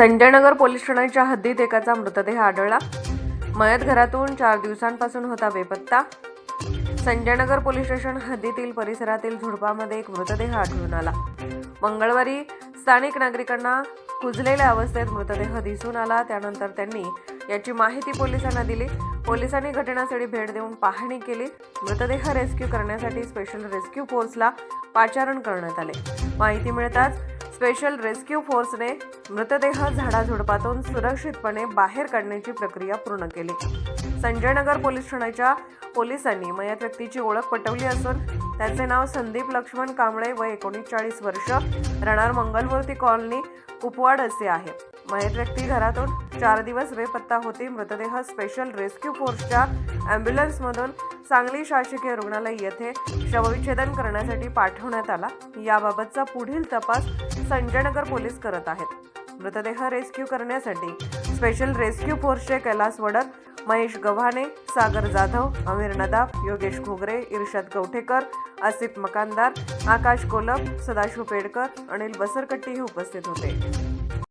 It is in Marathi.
संजयनगर पोलीस ठाण्याच्या हद्दीत एकाचा मृतदेह आढळला. मयत घरातून चार दिवसांपासून होता बेपत्ता. संजयनगर पोलीस स्टेशन हद्दीतील परिसरातील झुडपामध्ये एक मृतदेह आढळून आला. मंगळवारी स्थानिक नागरिकांना कुजलेल्या अवस्थेत मृतदेह दिसून आला. त्यानंतर त्यांनी याची माहिती पोलिसांना दिली. पोलिसांनी घटनास्थळी भेट देऊन पाहणी केली. मृतदेह रेस्क्यू करण्यासाठी स्पेशल रेस्क्यू फोर्सला पाचारण करण्यात आले. माहिती मिळताच स्पेशल रेस्क्यू फोर्सने मृतदेह झाडाझुडपातून सुरक्षितपणे बाहेर काढण्याची प्रक्रिया पूर्ण केली. संजयनगर पोलीस ठाण्याच्या पोलिसांनी मयत व्यक्तीची ओळख पटवली असून त्याचे नाव संदीप लक्ष्मण कांबळे व एकोणचाळीस वर्ष. राहणार मंगलमूर्ती कॉलनी कुपवाड असे आहे. मयत व्यक्ती घरातून चार दिवस बेपत्ता होती. मृतदेह स्पेशल रेस्क्यू फोर्सच्या अँब्युलन्समधून सांगली शासकीय रुग्णालय येथे शवविच्छेदन करण्यासाठी पाठवण्यात आला. याबाबतचा पुढील तपास संजयनगर पोलीस करत आहेत. मृतदेह रेस्क्यू करण्यासाठी स्पेशल रेस्क्यू फोर्सचे कैलास वडक महेश गव्हाणे सागर जाधव अमीर नदाफ योगेश घोगरे इर्षद गवठेकर आसिफ मकानदार आकाश कोलप सदाशिव पेडकर अनिल बसरकट्टी हे उपस्थित होते.